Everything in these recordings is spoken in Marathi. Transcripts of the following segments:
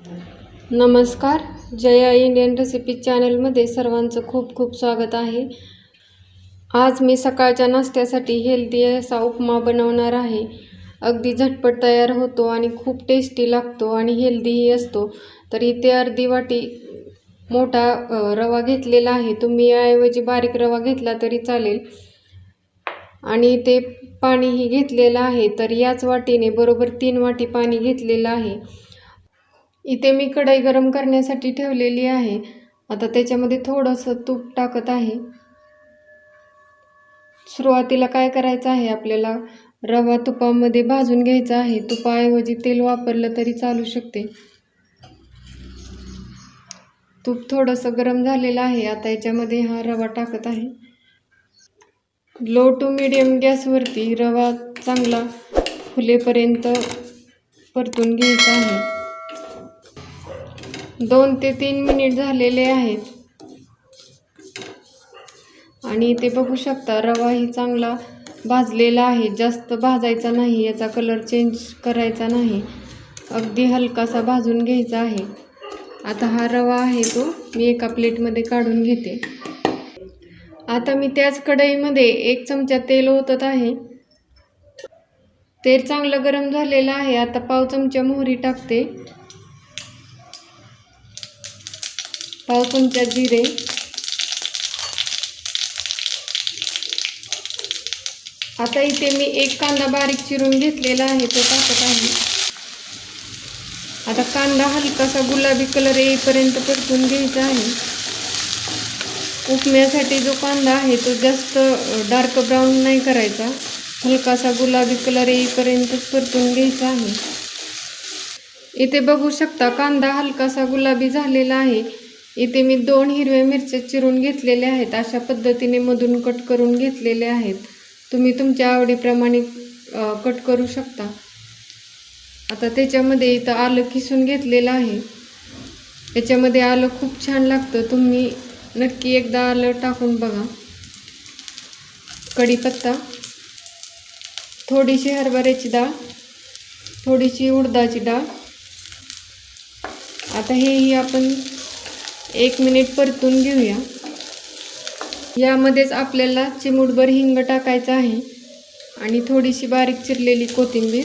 नमस्कार जया इंडियन रेसिपी चॅनलमध्ये सर्वांचं खूप खूप स्वागत आहे. आज मी सकाळच्या नाश्त्यासाठी हेल्दी असा उपमा बनवणार आहे. अगदी झटपट तयार होतो आणि खूप टेस्टी लागतो आणि हेल्दीही असतो. तर इथे अर्धी वाटी मोठा रवा घेतलेला आहे. तुम्ही याऐवजी बारीक रवा घेतला तरी चालेल. आणि ते पाणीही घेतलेलं आहे. तर याच वाटीने बरोबर तीन वाटी पाणी घेतलेलं आहे. इथे मी कढई गरम करण्यासाठी ठेवलेली आहे. आता त्याच्यामध्ये थोडंसं तूप टाकत आहे. सुरुवातीला काय करायचं आहे आपल्याला? रवा तुपामध्ये भाजून घ्यायचा आहे. तुपाऐवजी तेल वापरलं तरी चालू शकते. तूप थोडंसं गरम झालेलं आहे. आता याच्यामध्ये हा रवा टाकत आहे. लो टू मिडियम गॅसवरती रवा चांगला फुलेपर्यंत परतून घ्यायचा आहे. दोन ते तीन मिनिट झालेले आहेत. आणि ते बघू शकता रवाही चांगला भाजलेला आहे. जास्त भाजायचा नाही याचा कलर चेंज करायचा नाही. अगदी हलकासा भाजून घ्यायचा आहे. आता हा रवा आहे तो मी एका प्लेटमध्ये काढून घेते. आता मी त्याच कढईमध्ये एक चमचा तेल ओतत आहे. तेल चांगलं गरम झालेलं आहे. आता पाव चमचा मोहरी टाकते. पाव चमचा जिरे. आता इथे मी एक कांदा बारीक चिरून घेतलेला आहे तो टाकत आहे. आता कांदा हलकासा गुलाबी कलर येईपर्यंत परतून घ्यायचा आहे. उपम्यासाठी जो कांदा आहे तो जास्त डार्क ब्राऊन नाही करायचा. हलकासा गुलाबी कलर येईपर्यंतच परतून घ्यायचा आहे. इथे बघू शकता कांदा हलकासा गुलाबी झालेला आहे. इथे मी दोन हिरव्या मिरच्या चिरून घेतलेल्या आहेत. अशा पद्धतीने मधून कट करून घेतलेले आहेत. तुम्ही तुमच्या आवडीप्रमाणे कट करू शकता. आता त्याच्यामध्ये इथं आलं किसून घेतलेलं आहे. त्याच्यामध्ये आलं खूप छान लागतं. तुम्ही नक्की एकदा आलं टाकून बघा. कढीपत्ता. थोडीशी हरभऱ्याची डाळ. थोडीशी उडदाची डाळ. आता हेही आपण एक मिनिट परतून घेऊया. यामध्येच आपल्याला चिमूटभर हिंग टाकायचं आहे आणि थोडीशी बारीक चिरलेली कोथिंबीर.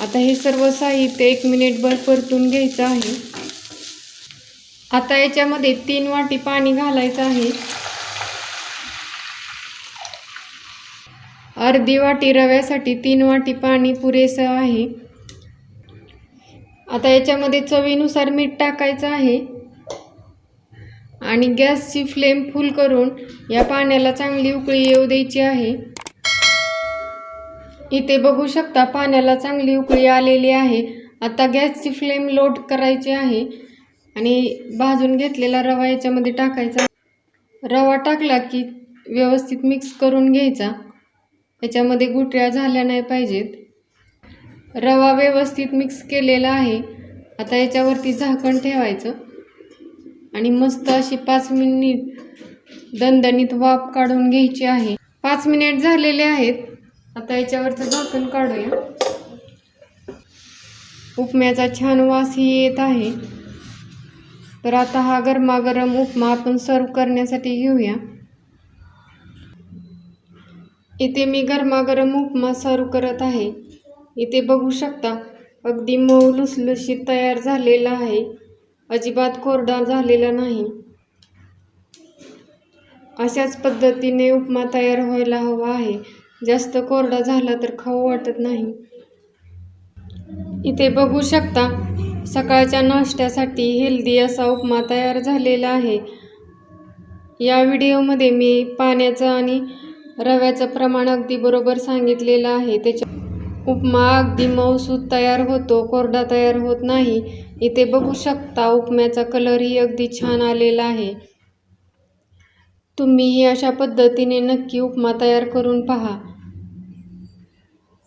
आता हे सर्व साहित्य एक मिनिटभर परतून घ्यायचं आहे. आता याच्यामध्ये तीन वाटी पाणी घालायचं आहे. अर्धी वाटी रव्यासाठी तीन वाटी पाणी पुरेसं आहे. आता याच्यामध्ये चवीनुसार मीठ टाकायचं आहे. आणि गॅसची फ्लेम फुल करून या पाण्याला चांगली उकळी येऊ द्यायची आहे. इथे बघू शकता पाण्याला चांगली उकळी आलेली आहे. आता गॅसची फ्लेम लोट करायची आहे. आणि भाजून घेतलेला रवा याच्यामध्ये टाकायचा. रवा टाकला की व्यवस्थित मिक्स करून घ्यायचा. याच्यामध्ये गुटळ्या झाल्या नाही पाहिजेत. रवा व्यवस्थित मिक्स केलेला आहे. आता याच्यावरती झाकण ठेवायचं. आणि मस्त अशी पाच मिनिट दणदणीत वाफ काढून घ्यायची आहे. पाच मिनिट झालेले आहेत. आता याच्यावरचं झाकण काढूया. उपम्याचा छान वासही येत आहे. तर आता हा गरमागरम उपमा आपण सर्व करण्यासाठी घेऊया. इथे मी गरमागरम उपमा सर्व करत आहे. इथे बघू शकता अगदी मऊ लुसलुशीत तयार झालेला आहे. अजिबात कोरडा झालेला नाही. अशाच पद्धतीने उपमा तयार व्हायला हवा आहे. जास्त कोरडा झाला तर खाऊ वाटत नाही. इथे बघू शकता सकाळच्या नाश्त्यासाठी हेल्दी असा उपमा तयार झालेला आहे. या व्हिडिओमध्ये मी पाण्याचं आणि रव्याचं प्रमाण अगदी बरोबर सांगितलेलं आहे. त्याच्या उपमा अगदी मऊसूद तयार होतो कोरडा तयार होत नाही. इथे बघू शकता उपम्याचा कलरही अगदी छान आलेला आहे. तुम्हीही अशा पद्धतीने नक्की उपमा तयार करून पहा.